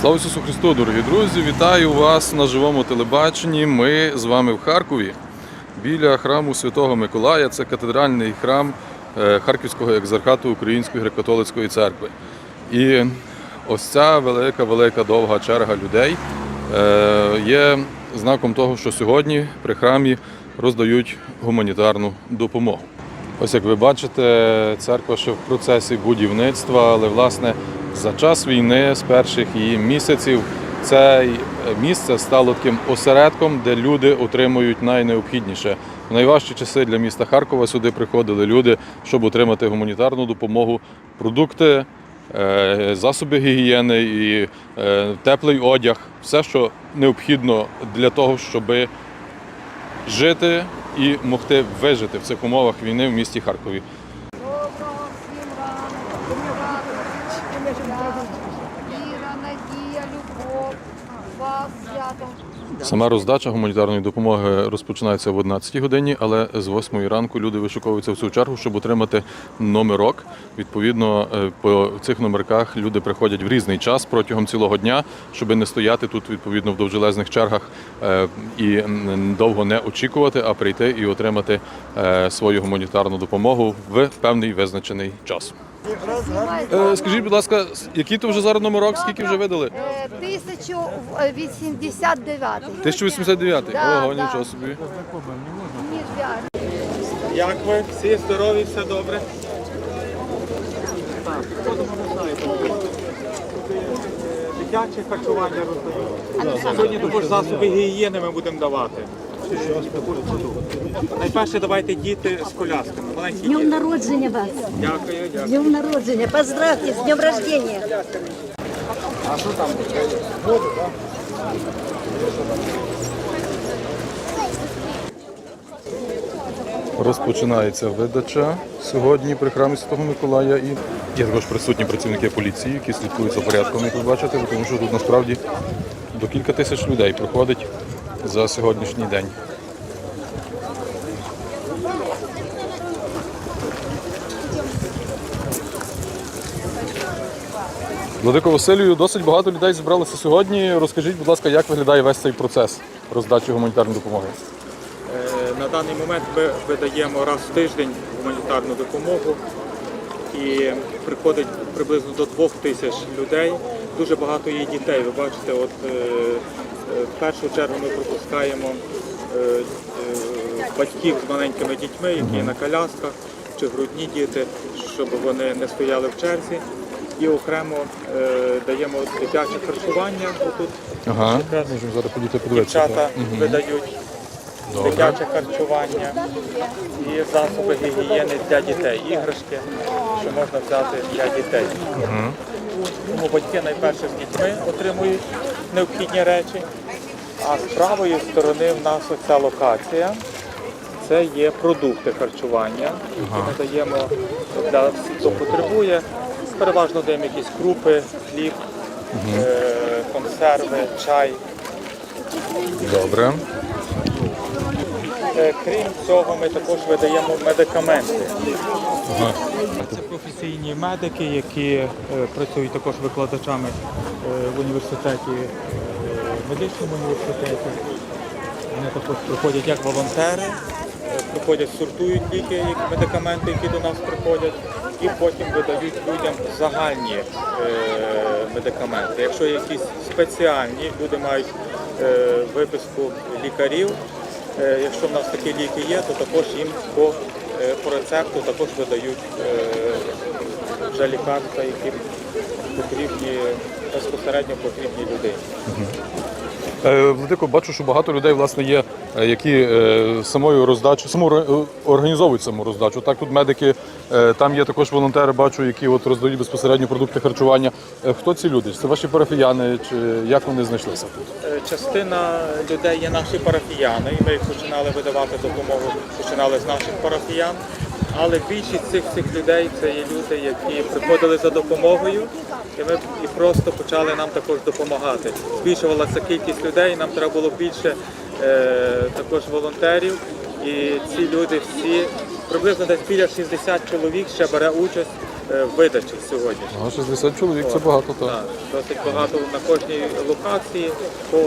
Слава Ісусу Христу, дорогі друзі! Вітаю вас на живому телебаченні. Ми з вами в Харкові біля храму Святого Миколая. Це катедральний храм е, Харківського екзархату Української греко-католицької церкви. І ось ця велика, велика довга черга людей е, є знаком того, що сьогодні при храмі роздають гуманітарну допомогу. Ось як ви бачите, церква ще в процесі будівництва, але власне за час війни, з перших її місяців, це місце стало таким осередком, де люди отримують найнеобхідніше. В найважчі часи для міста Харкова сюди приходили люди, щоб отримати гуманітарну допомогу, продукти, е, засоби гігієни і е, теплий одяг, все, що необхідно для того, щоби жити і могти вижити в цих умовах війни в місті Харкові. Доброго всім ранку, віра, надія, любов, вас святом. Сама роздача гуманітарної допомоги розпочинається в 11 годині, але з 8 ранку люди вишуковуються в цю чергу, щоб отримати номерок. Відповідно, е, по цих номерках люди приходять в різний час протягом цілого дня, щоб не стояти тут відповідно в довжелезних чергах е, і довго не очікувати, а прийти і отримати е, свою гуманітарну допомогу в певний визначений час. Е, Скажіть, будь ласка, який то вже зараз номерок? Скільки вже видали? Е, 1089. 1089. Да, Ого, да. нічого собі. Як ви? Всі здорові, все добре? Дитяче харчування роздають. Сьогодні також засоби гігієни ми будемо давати. Найперше давайте діти з колясками. Маленькі Днем діти. народження вас! Дякую, дякую. Днем народження! Поздравьте с днем рождения! Розпочинається видача сьогодні при храмі Святого Миколая. І є також присутні працівники поліції, які слідкують за порядком, як ви бачите, тому що тут насправді до кілька тисяч людей приходить за сьогоднішній день. Владико Василію, досить багато людей зібралося сьогодні. Розкажіть, будь ласка, як виглядає весь цей процес роздачі гуманітарної допомоги? Е, На даний момент ми видаємо раз в тиждень гуманітарну допомогу і приходить приблизно до двох тисяч людей. Дуже багато є дітей. Ви бачите, от е, в першу чергу ми пропускаємо е, е, батьків з маленькими дітьми, які на колясках чи грудні діти, щоб вони не стояли в черзі. І окремо е, даємо дитяче харчування. Отут Ага, можемо зараз подіти подивитися. дівчата видають Добре. дитяче харчування і засоби гігієни для дітей, іграшки, що можна взяти для дітей. Тому батьки найперше з дітьми отримують необхідні речі. А з правої сторони в нас оця локація. Це є продукти харчування, які ми даємо для всіх, хто потребує. Переважно даємо якісь крупи, хліб, е, консерви, чай. Добре. Е, Крім цього, ми також видаємо медикаменти. Це професійні медики, які е, працюють також викладачами е, в університеті, е, медичному університеті. Вони також приходять як волонтери, приходять, сортують ліки, медикаменти, які до нас приходять, і потім видають людям загальні е, медикаменти. Якщо якісь спеціальні, люди мають е, виписку лікарів. Е, Якщо в нас такі ліки є, то також їм по, е, по рецепту також видають е, вже лікарства, які потрібні безпосередньо потрібні людині. Е, Владико, бачу, що багато людей власне є, е, які е, самою роздачу, е, організовують саму роздачу. Так, тут медики, там є також волонтери, бачу, які от роздають безпосередньо продукти харчування. Хто ці люди? Це ваші парафіяни, чи як вони знайшлися тут? Частина людей є наші парафіяни, і ми починали видавати допомогу, починали з наших парафіян. Але більшість цих цих людей це є люди, які приходили за допомогою, і ми і просто почали нам також допомагати. Збільшувалася кількість людей, нам треба було більше е, також волонтерів. І ці люди всі приблизно десь біля 60 чоловік ще бере участь е, видачі сьогодні. А 60 чоловік це багато, так. Так, досить багато на кожній локації, по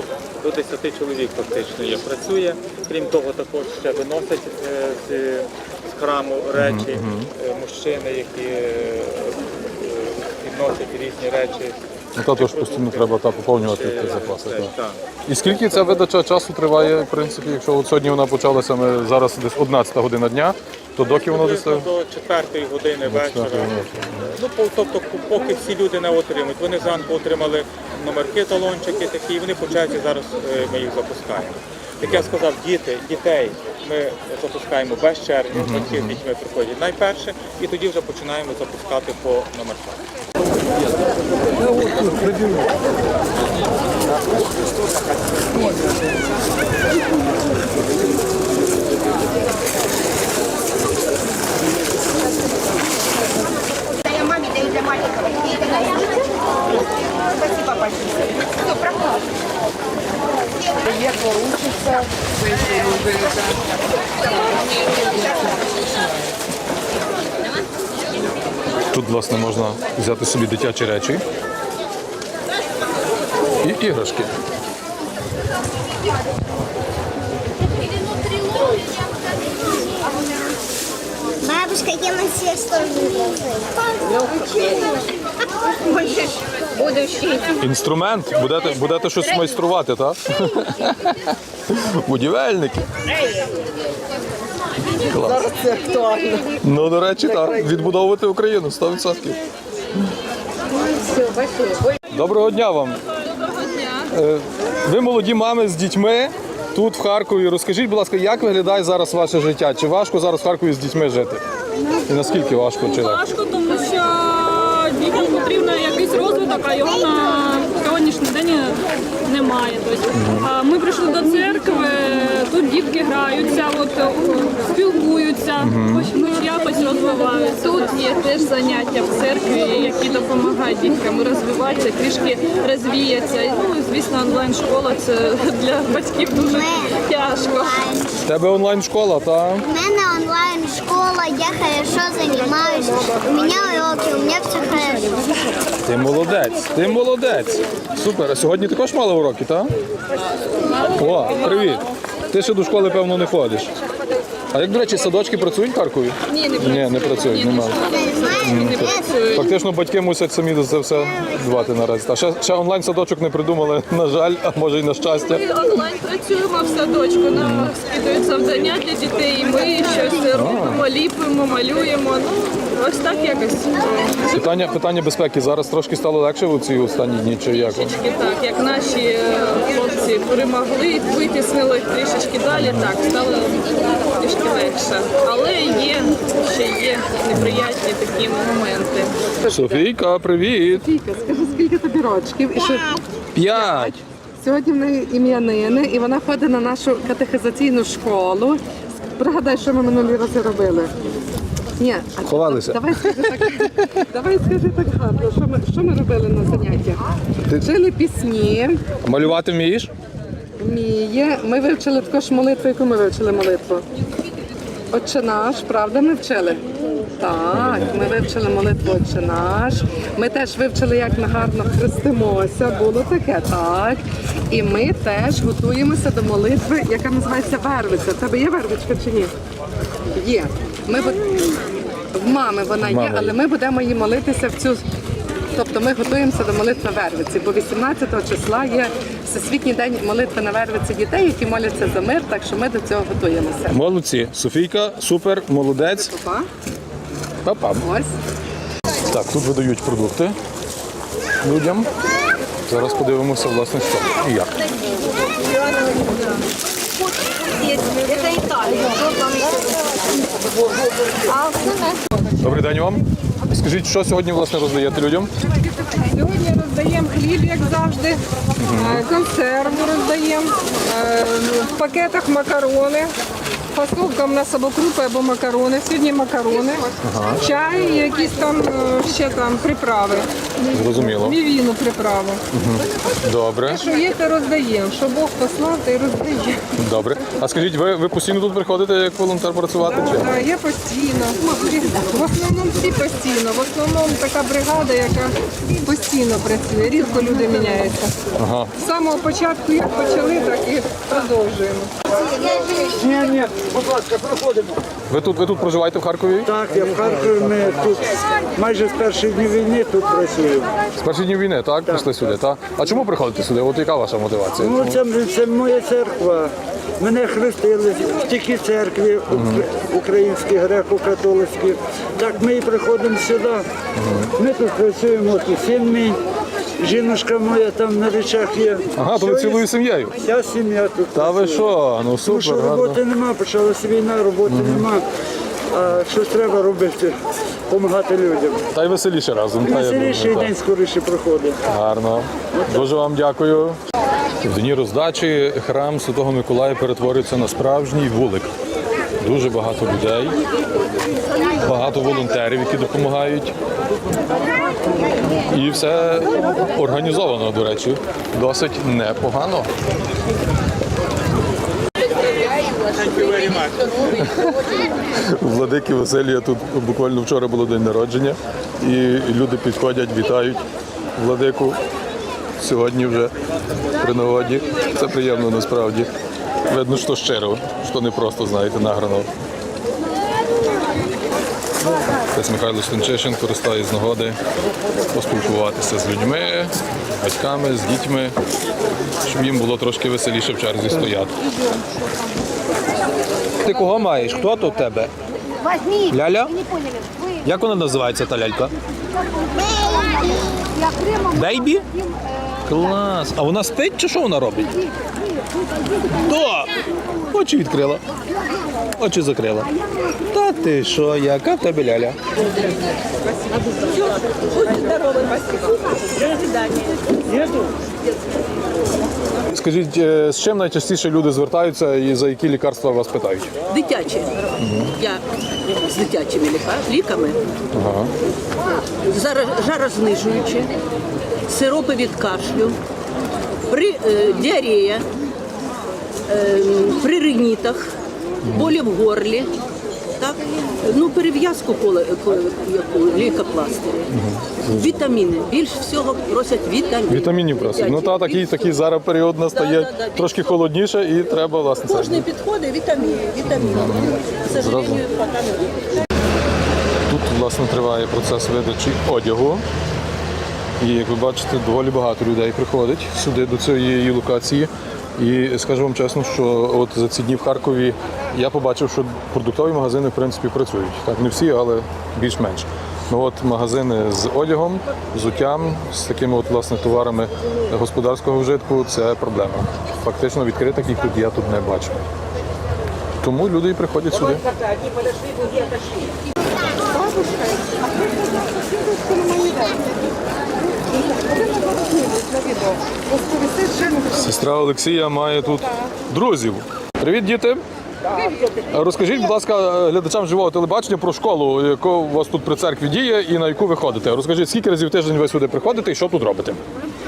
до 10 чоловік фактично є. Працює. Крім того, також ще виносять е, з храму речі е, мужчини, які е, е, відносять різні речі. Ну, та теж постійно треба та, поповнювати Е, ті запаси. Так. так. І скільки ця видача часу триває, в принципі, якщо от сьогодні вона почалася, ми зараз десь 11 година дня, то доки воно десь. До 4 години вечора. Ну, тобто, поки всі люди не отримують. Вони зранку отримали номерки, талончики такі, і вони по черзі зараз е, ми їх запускаємо. Як я сказав, діти, дітей ми запускаємо без черги, батьки з дітьми приходять найперше, і тоді вже починаємо запускати по номерках. Я можна взяти собі дитячі речі і іграшки. Бабушка, я на все стороны Будущий. Інструмент, будете, будете щось майструвати, так? Будівельники. Клас. Це актуально. Ну, до речі, так. Відбудовувати Україну 100%. Доброго дня вам. Е, Ви молоді мами з дітьми тут, в Харкові. Розкажіть, будь ласка, як виглядає зараз ваше життя? Чи важко зараз в Харкові з дітьми жити? І наскільки важко? Чи? Важко, тому що дітям потрібен якийсь розвиток, а його на сьогоднішній день немає. Тобто, а ми прийшли до церкви, тут дітки граються, от, е, спілкуються, хоч хоч якось розвиваються. Тут є теж заняття в церкві, які допомагають діткам розвиватися, трішки розвіятися. Ну, звісно, онлайн-школа це для батьків дуже тяжко. В тебе онлайн-школа, так? У мене онлайн школа, я хорошо занимаюсь. У меня уроки, у меня все хорошо. Ти молодець, ти молодець. Супер. А сьогодні також мала уроки, так? О, привіт. Ти ще до школи, певно, не ходиш. А як, до речі, садочки працюють в Харкові? Ні, не Ні, не працюють, немає. Фактично батьки мусять самі за це все дбати наразі. Та ще, ще онлайн садочок не придумали, на жаль, а може й на щастя. Ми онлайн працюємо в садочку, нам скидують завдання для дітей, і ми щось робимо, ліпимо, малюємо. Ну, ось так якось. Питання, питання безпеки зараз трошки стало легше в ці останні дні, чи як? Трішки так, як наші е, хлопці перемогли, витіснили трішечки далі, так, стало трішки легше. Але є, ще є неприятні такі моменти. Софійка, привіт! Віка, скажи, скільки тобі рочків? І що П'ять! сьогодні в неї ім'янини, і вона ходить на нашу катехизаційну школу. Пригадай, що ми минулі рази робили. Ні, а Ховалися. Давай скажи так. Давай скажи так гарно. Що ми, що ми робили на заняттях? Вчили пісні, Малювати вмієш? вміє. Ми вивчили також молитву, яку ми вивчили молитву. Отче наш, правда, ми вчили? Так, ми вивчили молитву Отче наш. Ми теж вивчили, як ми гарно хрестимося. Було таке, так. І ми теж готуємося до молитви, яка називається вервиця. В тебе є вервичка чи ні? Є. Ми бу- в мами вона є, Мами але є. ми будемо її молитися в цю. Тобто ми готуємося до молитви Вервиці, бо 18 числа є Всесвітній день молитви на Вервиці дітей, які моляться за мир, так що ми до цього готуємося. Молодці. Софійка, супер, молодець. Папа, Па-па. ось. Так, тут видають продукти людям. Зараз подивимося, власне, що і як. Добрий день вам. Скажіть, що сьогодні власне роздаєте людям? Сьогодні роздаємо хліб, як завжди, е, консерву роздаємо, е, в пакетах макарони, Фасовка в нас або крупи, або макарони. Сьогодні макарони, чай, і якісь там е, ще там приправи. Зрозуміло. Мівіну приправу. Добре, Що є, те роздаємо. Що Бог послав, то й роздає. добре. А скажіть, ви, ви постійно тут приходите як волонтер працювати? Чи? А я постійно. В основному всі постійно. В основному така бригада, яка постійно працює. Рідко люди міняються. Ага. З самого початку як почали, так і продовжуємо. Ні, ні, будь Ви тут, ви тут проживаєте в Харкові? Так, я в Харкові, ми тут майже з перших днів війни тут працюємо. З перших днів війни, так? Прийшли сюди, так? А чому приходите сюди? От яка ваша мотивація? Ну, це, це моя церква. Мене хрестили в тільки церкві ук- українській, греко-католицькій. Так ми і приходимо сюди. Ми тут працюємо, і син мій, жіночка моя там на речах є. Ага, то ви Все, цілою сім'єю. Вся сім'я тут. Та ви працює. що? Ну Тому що супер, гарно. роботи нема, почалася війна, роботи нема. А щось треба робити, допомагати людям. Та й веселіше разом. Та, я Веселіший думаю, день скоріше проходить. так. Гарно. Дуже вам дякую. В дні роздачі храм Святого Миколая перетворюється на справжній вулик. Дуже багато людей, багато волонтерів, які допомагають. І все організовано, до речі, досить непогано. Владики Василія тут буквально вчора було день народження, і люди підходять, вітають владику сьогодні вже при нагоді. Це приємно насправді. Видно, що щиро, що не просто, знаєте, награно. Отець Михайло Стенчишин користає з нагоди поспілкуватися з людьми, батьками, з дітьми, щоб їм було трошки веселіше в черзі стояти. Ти кого маєш? Хто тут у тебе? Ляля? Як вона називається та лялька? Бейбі? Клас. А вона спить чи що вона робить? То! Очі відкрила. Очі закрила. Та ти що, яка в тебе ляля? Скажіть, е, з чим найчастіше люди звертаються і за які лікарства вас питають? Дитячі. Я з дитячими ліками. Ага. Зараз сиропи від кашлю, при е, діарея, е, при ринітах, болі в горлі. Так? Ну, перев'язку коле, ко- яку, лейкопластирі. Вітаміни. Більш всього просять вітаміни. Вітамінів просить. Ну та такий, такий зараз період настає Да, да, да. трошки холодніше і треба власне це. Кожний підходить вітаміни. вітаміни. Пока не Тут власне триває процес видачі одягу. І як ви бачите, доволі багато людей приходить сюди до цієї локації. І скажу вам чесно, що от за ці дні в Харкові я побачив, що продуктові магазини в принципі працюють. Так, не всі, але більш-менш. Ну от магазини з одягом, взуттям, з такими от власне товарами господарського вжитку це проблема. Фактично відкритих їх тут я тут не бачу. Тому люди і приходять сюди. Сестра Олексія має тут друзів. Привіт, діти! Розкажіть, будь ласка, глядачам живого телебачення про школу, яка у вас тут при церкві діє і на яку ви ходите. Розкажіть, скільки разів в тиждень ви сюди приходите і що тут робите?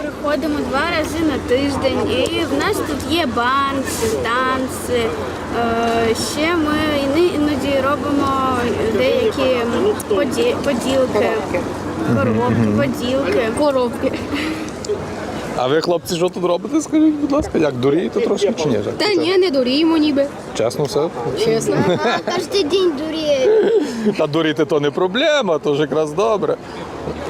Приходимо два рази на тиждень, і в нас тут є банці, танці. Е, Ще ми іноді робимо деякі поді- поділки, коробки, поділки, коробки. А ви, хлопці, що тут робите? Скажіть, будь ласка, як дурієте трошки чи ні? Та ні, не дуріємо ніби. Чесно все? Чесно. Кожен день дурею. Та дуріти то не проблема, то ж якраз добре.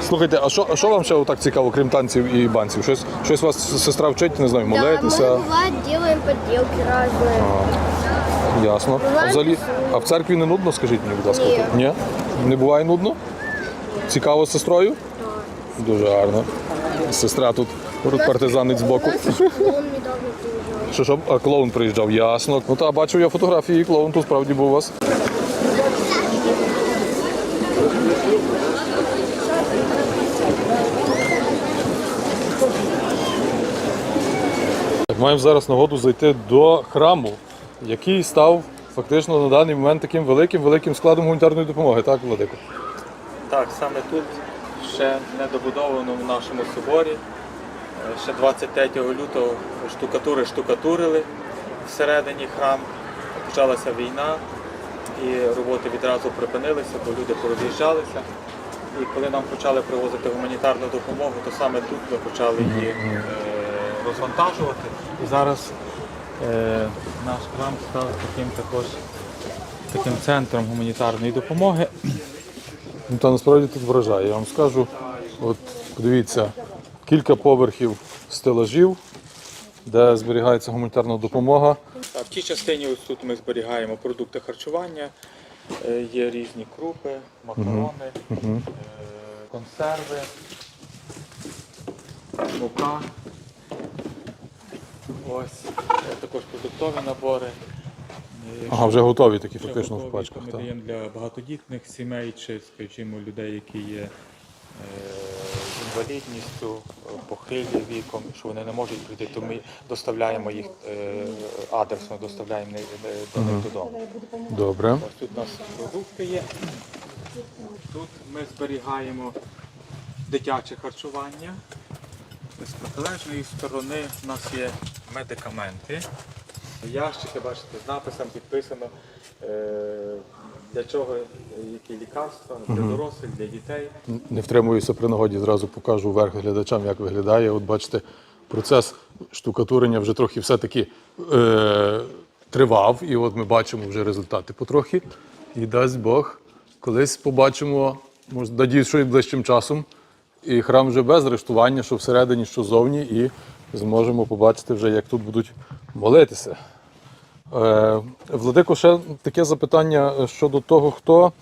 Слухайте, а що, а що вам ще так цікаво, крім танців і банців? Щось, щось вас сестра вчить, не знаю, Да, мы молитися? бывает делаем подделки разные. Ясно. А взагалі, а в церкві не нудно, скажіть мені, будь ласка. Ні. Ні? Не буває нудно? Цікаво з сестрою? Дуже гарно. Сестра тут збоку. Он недавно приезжал. Що, що? А клоун приїжджав, ясно. Ну та бачив я фотографії, клоун тут справді був у вас. Маємо зараз нагоду зайти до храму, який став фактично на даний момент таким великим великим складом гуманітарної допомоги, так, Владико? Так, саме тут ще не добудовано в нашому соборі. Ще 23 лютого штукатури штукатурили всередині храм. Почалася війна і роботи відразу припинилися, бо люди пороз'їжджалися. І коли нам почали привозити гуманітарну допомогу, то саме тут ми почали її е, розвантажувати. І зараз е, наш храм став таким також таким центром гуманітарної допомоги. Ну, та насправді тут вражає. Я вам скажу, от подивіться, кілька поверхів стелажів, де зберігається гуманітарна допомога. В тій частині ось тут ми зберігаємо продукти харчування, е, є різні крупи, макарони, е, консерви, мука. Ось е, також продуктові набори. Ага, вже готові такі вже фактично в готові, пачках. Ми Так. даємо для багатодітних сімей чи, скажімо, людей, які є з інвалідністю, е, похилі віком, що вони не можуть прийти, то ми доставляємо їх е, адресно, доставляємо не- не- до них додому. Добре. Ось тут у нас продукти є. Тут ми зберігаємо дитяче харчування. З протилежної сторони у нас є медикаменти. Ящики, бачите, з написом підписано, е, для чого, які лікарства, для дорослих, для дітей. Не втримуюся при нагоді, зразу покажу вверх глядачам, як виглядає. От бачите, процес штукатурення вже трохи все-таки е, тривав, і от ми бачимо вже результати потрохи. І дасть Бог, колись побачимо, може, надіюсь, що і ближчим часом. І храм вже без рештування, що всередині, що зовні, і зможемо побачити вже, як тут будуть молитися. Е, Владико, ще таке запитання щодо того, хто,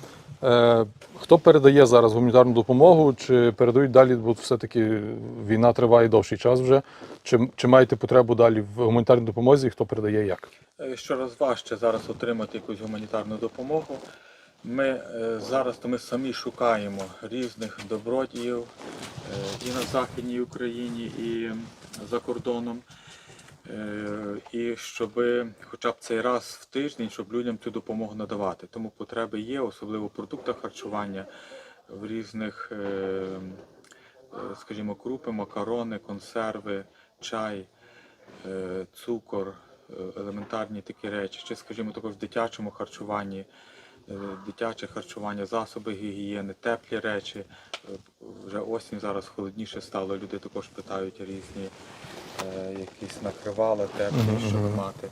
е, хто передає зараз гуманітарну допомогу, чи передають далі, бо все-таки війна триває довший час вже. Чи, чи маєте потребу далі в гуманітарній допомозі, хто передає як? Е, Щораз важче зараз отримати якусь гуманітарну допомогу. Ми зараз то ми самі шукаємо різних добродіїв і на Західній Україні, і за кордоном. Е, І щоб хоча б цей раз в тиждень, щоб людям цю допомогу надавати. Тому потреби є, особливо в продуктах харчування, в різних, е, е, скажімо, крупи, макарони, консерви, чай цукор, елементарні такі речі, чи, скажімо, також в дитячому харчуванні, дитяче харчування, засоби гігієни, теплі речі. Вже осінь зараз холодніше стало, люди також питають різні якісь накривала теплі, щоб мати.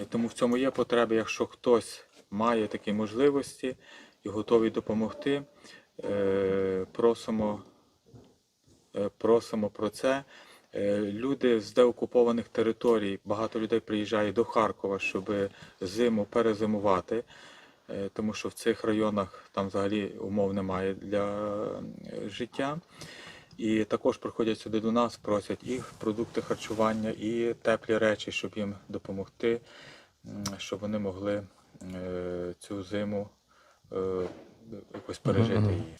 Е, Тому в цьому є потреба, якщо хтось має такі можливості і готовий допомогти, е, просимо Е, просимо про це. Е, Люди з деокупованих територій, багато людей приїжджає до Харкова, щоб зиму перезимувати, е, тому що в цих районах там взагалі умов немає для е, життя. І також приходять сюди до нас, просять і продукти харчування, і теплі речі, щоб їм допомогти, щоб вони могли е, цю зиму е, якось пережити її.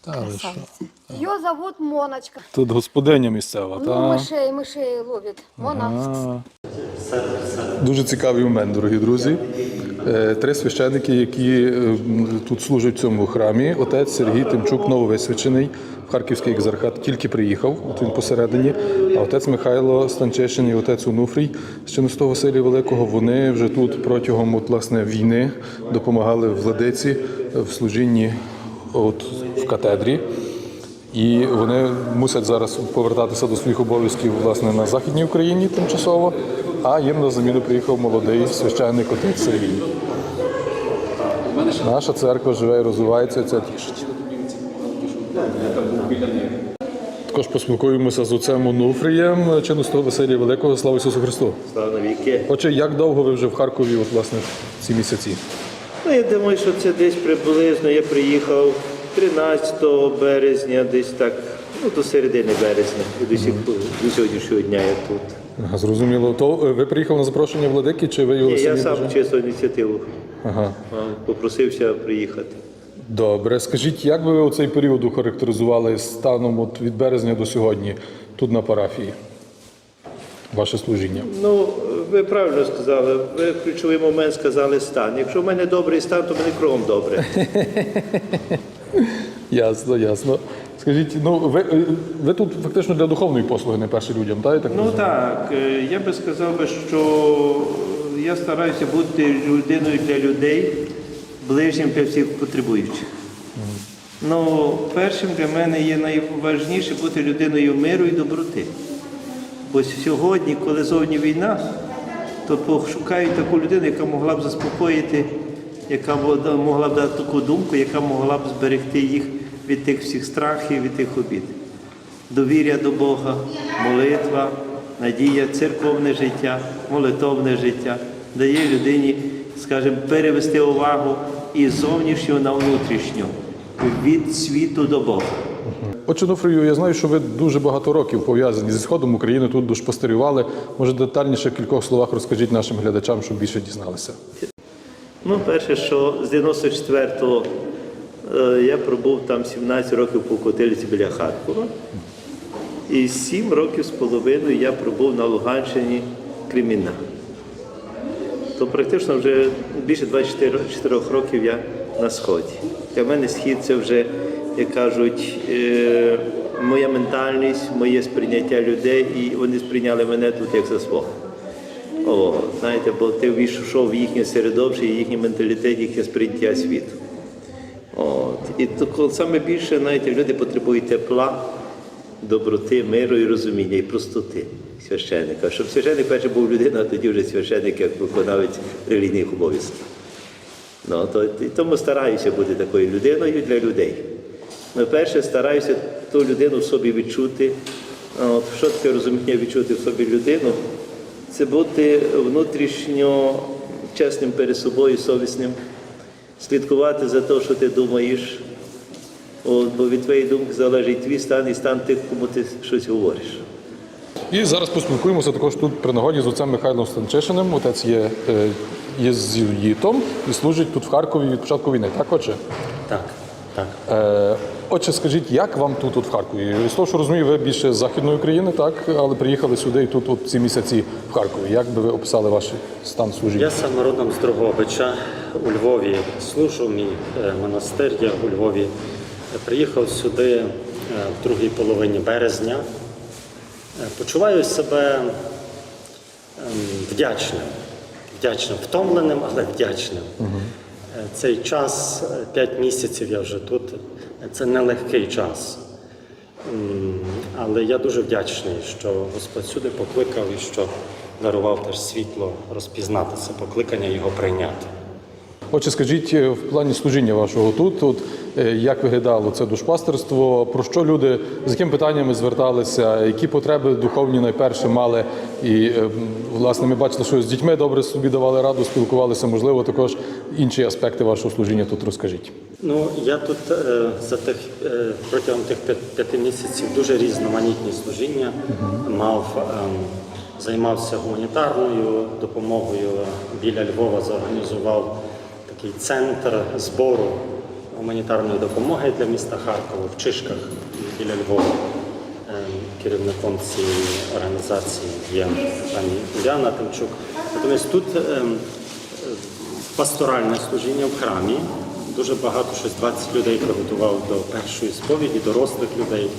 Та, що? Ее зовут Моночка. Тут господиня місцева, Ну, та? мышей, мышей ловит. Мона. А. Дуже цікавий момент, дорогі друзі. Е, Три священники, які е, тут служать в цьому храмі. Отець Сергій Тимчук, нововисвячений в Харківський екзархат, тільки приїхав, от він посередині. А отець Михайло Станчишин і отець Онуфрій з Чиностого Василія Великого, вони вже тут протягом от, власне, війни допомагали владиці в служінні от, в катедрі. І вони мусять зараз повертатися до своїх обов'язків власне на Західній Україні тимчасово, а їм на заміну приїхав молодий священник отець Сергій. Наша церква живе і розвивається, це тішить. Також поспілкуємося з отцем Онуфрієм, чинностого Василія Великого. Слава Ісусу Христу! Слава навіки. Отже, як довго ви вже в Харкові, от, власне, ці місяці? Ну, я думаю, що це десь приблизно. Я приїхав 13 березня, десь так, ну до середини березня. До сьогоднішнього дня я тут. Ага, зрозуміло. То е, ви приїхали на запрошення владики, чи ви його Ні, самі я сам бажали? чисто ініціативу Ага. а, попросився приїхати. Добре, скажіть, як би ви у цей період охарактеризували станом от від березня до сьогодні тут на парафії? Ваше служіння? Ну, ви правильно сказали, ви в ключовий момент сказали стан. Якщо в мене добрий стан, то мене кругом добре. Ясно, ясно. Скажіть, ну ви, е, ви тут фактично для духовної послуги не перші людям, так? Я так Ну розумію? так, е, я би сказав би, що я стараюся бути людиною для людей, ближнім для всіх потребуючих. Ну, першим для мене є найважніше бути людиною миру і доброти. Бо сьогодні, коли зовні війна, то пошукають таку людину, яка могла б заспокоїти, яка могла б дати таку думку, яка могла б зберегти їх від тих всіх страхів, від тих обід. Довір'я до Бога, молитва, надія, церковне життя, молитовне життя дає людині, скажімо, перевести увагу із зовнішнього на внутрішню, від світу до Бога. Отче Нуфрію, я знаю, що ви дуже багато років пов'язані зі Сходом України, тут душпастерювали. Може, детальніше в кількох словах розкажіть нашим глядачам, щоб більше дізналися. Ну, перше, що з 94-го е, я пробув там 17 років по котельці біля Харкова. І 7 років з половиною я пробув на Луганщині Кремінна. То практично вже більше 24 років я на сході. Для мене схід це вже, як кажуть, е, моя ментальність, моє сприйняття людей, і вони сприйняли мене тут як за свого. О, знаєте, бо ти війшов в їхнє середовище, їхній менталітет, їхнє сприйняття світу. І то, саме більше, знаєте, люди потребують тепла, доброти, миру і розуміння, і простоти священника. Щоб священник перше був людина, а тоді вже священник як виконавець релігійних обов'язків. Ну, то, і тому стараюся бути такою людиною для людей. Ну, перше, стараюся ту людину в собі відчути. От, що таке розуміння відчути в собі людину? Це бути внутрішньо чесним перед собою, совісним, слідкувати за те, що ти думаєш. От, бо від твоєї думки залежить твій стан і стан тих, кому ти щось говориш. І зараз поспілкуємося також тут при нагоді з отцем Михайлом Станчишиним. Отець є е, єзуїтом і служить тут в Харкові від початку війни. Так, отче? Так, так. Е, отче, скажіть, як вам тут, тут в Харкові? З того, що розумію, ви більше з Західної України, так? Але приїхали сюди і тут от ці місяці в Харкові. Як би ви описали ваш стан служіння? Я сам родом з Дрогобича. У Львові служу, мій е, монастир є у Львові. Я приїхав сюди е, в другій половині березня. Е, Почуваю себе ем, вдячним. Вдячним, втомленим, але вдячним. Е, Цей час, 5 місяців я вже тут, це нелегкий час. Але я дуже вдячний, що Господь сюди покликав і що дарував теж світло розпізнати це покликання, його прийняти. Отже, скажіть в плані служіння вашого тут, от, як виглядало це душпастерство, про що люди, з якими питаннями зверталися, які потреби духовні найперше мали. І, е, власне, ми бачили, що з дітьми добре собі давали раду, спілкувалися, можливо, також інші аспекти вашого служіння тут розкажіть. Ну, я тут е, за тих е, протягом тих п'ят- п'яти місяців дуже різноманітні служіння мав. ем, Займався гуманітарною допомогою біля Львова, зорганізував такий центр збору гуманітарної допомоги для міста Харкова в Чишках біля Львова. Ем, Керівником цієї організації є пані Уляна Тимчук. Натомість тут ем, пасторальне служіння в храмі. Дуже багато, щось 20 людей приготував до першої сповіді, дорослих людей.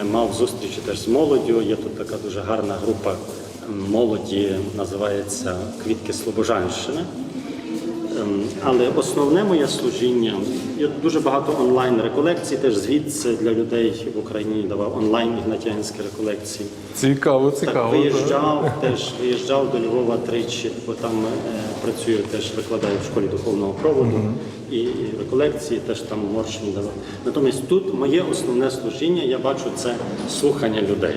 М, Мав зустрічі теж з молоддю. Є тут така дуже гарна група молоді, називається Квітки Слобожанщини. Ем, Але основне моє служіння, я дуже багато онлайн реколекцій, теж звідси для людей в Україні давав онлайн ігнатянські реколекції. Цікаво, Так, цікаво. виїжджав, теж виїжджав до Львова тричі, бо там е, працюю, теж викладаю в школі духовного проводу і, і реколекції теж там морщині давав. Натомість тут моє основне служіння, я бачу, це слухання людей.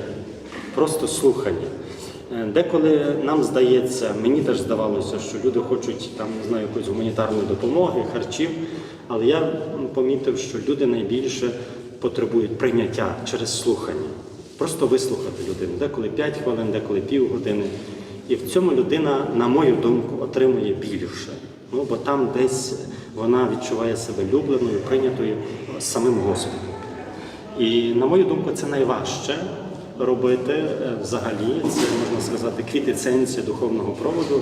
Просто слухання. Е, Деколи нам здається, мені теж здавалося, що люди хочуть там, не знаю, якоїсь гуманітарної допомоги, харчів. Але я помітив, що люди найбільше потребують прийняття через слухання. Просто вислухати людину. Деколи 5 хвилин, деколи півгодини. І в цьому людина, на мою думку, отримує більше. Ну, бо там десь вона відчуває себе любленою, прийнятою самим Господом. І на мою думку, це найважче робити е, взагалі. Це можна сказати квітеценція духовного проводу.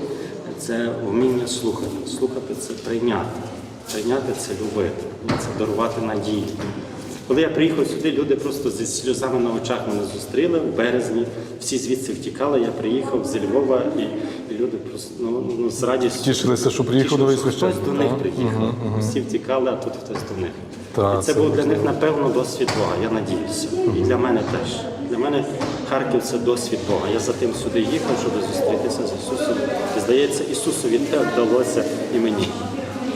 Це вміння слухати. Слухати це прийняти. Прийняти це любити, це дарувати надію. Коли я приїхав сюди, люди просто зі сльозами на очах мене зустріли в березні. Всі звідси втікали. Я приїхав зі Львова, і, і люди просто ну, ну, з радістю Тішилися, що приїхав священник. Хтось до них приїхав. Мгм, мгм. Всі втікали, а тут хтось до них. Так, і це це був для них, напевно, досвід Бога, я надіюся. І для мене теж. Для мене Харків це досвід Бога. Я за тим сюди їхав, щоб зустрітися з Ісусом. І здається, Ісусові те вдалося і мені.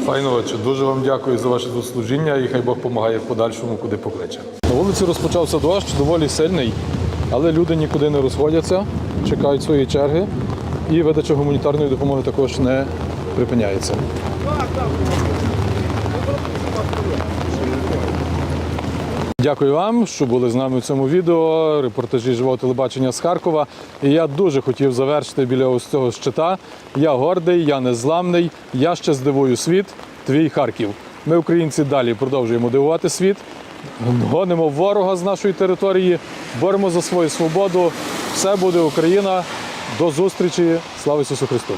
Файно, отче. Дуже вам дякую за ваше дослужіння і хай Бог допомагає в подальшому, куди покличе. На вулиці розпочався дощ, доволі сильний, але люди нікуди не розходяться, чекають свої черги. І видача гуманітарної допомоги також не припиняється. Дякую вам, що були з нами в цьому відео. Репортажі живого телебачення з Харкова. І я дуже хотів завершити біля ось цього щита. Я гордий, я незламний, я ще здивую світ. Твій Харків. Ми, українці, далі продовжуємо дивувати світ, гонимо ворога з нашої території, боремо за свою свободу. Все буде Україна. До зустрічі. Слава Ісусу Христу!